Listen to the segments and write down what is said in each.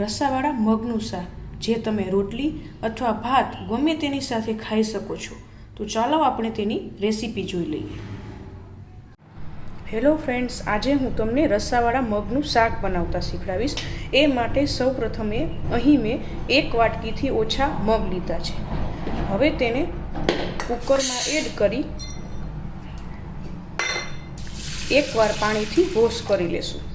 રસાવાળા મગનું શાક, જે તમે રોટલી અથવા ભાત ગમે તેની સાથે ખાઈ શકો છો. તો ચાલો આપણે તેની રેસીપી જોઈ લઈએ. હેલો ફ્રેન્ડ્સ આજે હું તમને રસાવાળા મગનું શાક બનાવતા શીખડાવીશ. એ માટે સૌ પ્રથમે અહીં મેં એક વાટકીથી ઓછા મગ લીધા છે. હવે તેને કુકરમાં એડ કરી એકવાર પાણીથી વોશ કરી લેશું.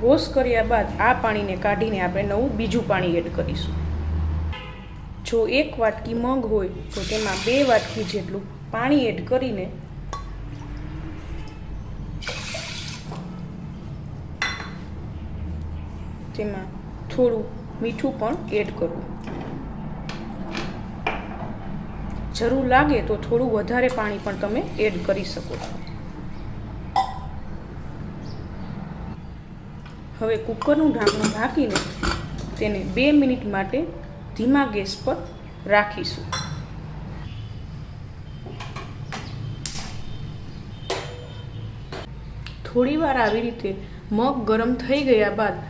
વોશ કર્યા બાદ આ પાણીને કાઢીને આપણે નવું બીજું પાણી એડ કરીશું. જો એક વાટકી મગ હોય, તો તેમાં બે વાટકી જેટલું પાણી એડ કરીને તેમાં થોડું મીઠું પણ એડ કરવું. જરૂર લાગે તો થોડું વધારે પાણી પણ તમે એડ કરી શકો છો. હવે કુકરનું ઢાંકણું ઢાંકીને તેને બે મિનિટ માટે ધીમા ગેસ પર રાખીશું. થોડીવાર આવી રીતે મગ ગરમ થઈ ગયા બાદ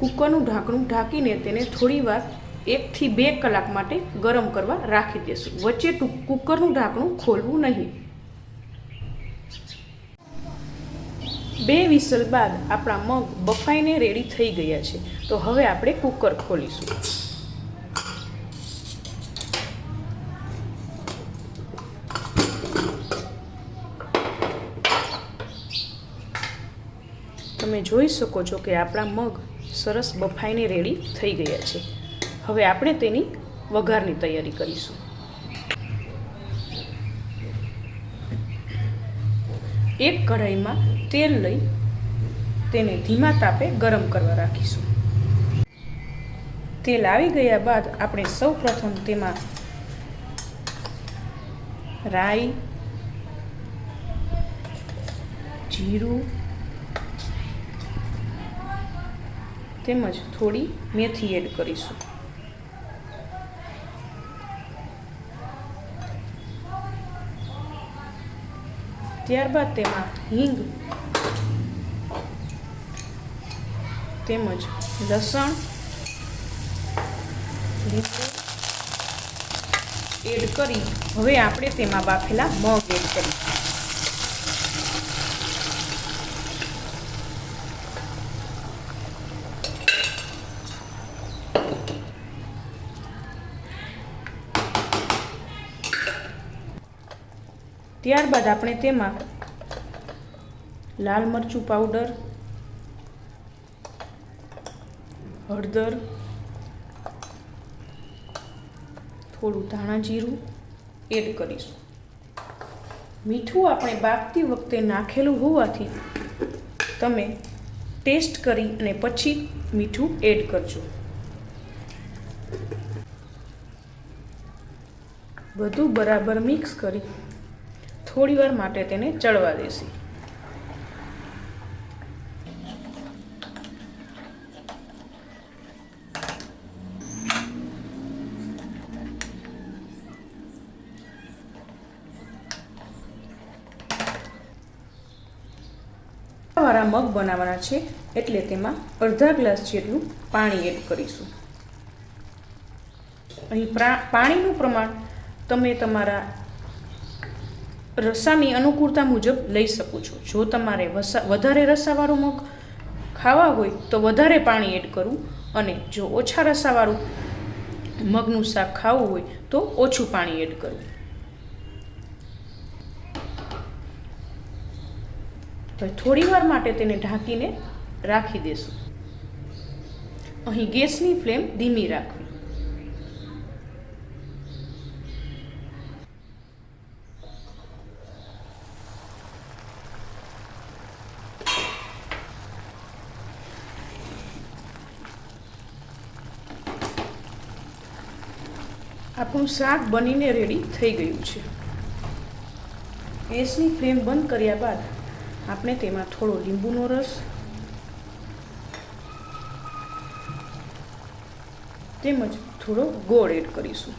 કુકરનું ઢાંકણું ઢાંકીને તેને થોડી વાર એકથી બે કલાક માટે ગરમ કરવા રાખી દેશું. વચ્ચે કુકરનું ઢાંકણું ખોલવું નહીં. બે વિસલ બાદ આપણા મગ બફાઈને રેડી થઈ ગયા છે. તો હવે આપણે કુકર ખોલીશું. તમે જોઈ શકો છો કે આપણા મગ સરસ બફાઈને રેડી થઈ ગયા છે. હવે આપણે તેની વઘારની તૈયારી કરીશું. એક કઢાઈમાં તેલ લઈ તેને ધીમા તાપે ગરમ કરવા રાખીશું. તેલ આવી ગયા બાદ આપણે સૌ પ્રથમ તેમાં રાઈ, જીરું, તેમજ થોડી મેથી એડ કરીશું. ત્યારબાદ તેમાં હિંગ તેમજ લસણ એડ કરી. હવે આપણે તેમાં બાફેલા મગ એડ કરીશું. ત્યારબાદ આપણે તેમાં લાલ મરચું પાવડર હળદર, થોડું ધાણા જીરું એડ કરીશું. મીઠું આપણે બાફતી વખતે નાખેલું હોવાથી તમે ટેસ્ટ કરી અને પછી મીઠું એડ કરજો. બધું બરાબર મિક્સ કરી થોડી વાર માટે તેને ચડવા દેશે. વાળા મગ બનાવવાના છે એટલે તેમાં અડધા ગ્લાસ જેટલું પાણી એડ કરીશું. અહીં પાણીનું પ્રમાણ તમે તમારા રસાની અનુકૂળતા મુજબ લઈ શકો છો. જો તમારે વસા, વધારે રસાવાળું મગ ખાવા હોય તો વધારે પાણી એડ કરવું અને જો ઓછા રસાવાળું મગનું શાક ખાવું હોય તો ઓછું પાણી એડ કરવું હવે થોડી વાર માટે તેને ઢાંકીને રાખી દેશું. અહીં ગેસની ફ્લેમ ધીમી રાખવી. આપણું શાક બનીને રેડી થઈ ગયું છે. ગેસની ફ્લેમ બંધ કર્યા બાદ આપણે તેમાં થોડો લીંબુનો રસ, તેમજ થોડો ગોળ એડ કરીશું.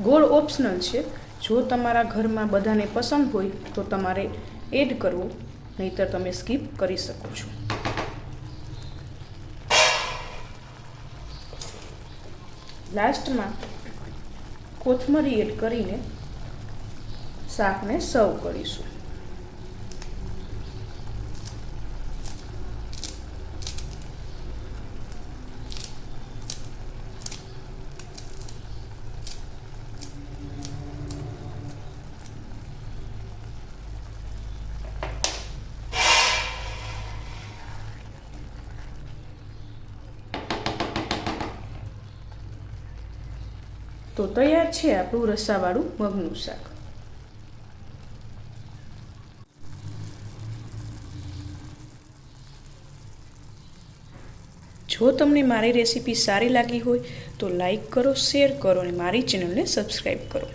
ગોળ ઓપ્શનલ છે. જો તમારા ઘરમાં બધાને પસંદ હોય તો તમારે એડ કરવો, નહીતર તમે સ્કીપ કરી શકો છો. લાસ્ટમાં કોથમરી એડ કરીને શાકને સર્વ કરીશું. તો તૈયાર છે આપણું રસાવાળું મગનું શાક. જો તમને મારી રેસીપી સારી લાગી હોય તો લાઈક કરો, શેર કરો અને મારી ચેનલને સબસ્ક્રાઈબ કરો.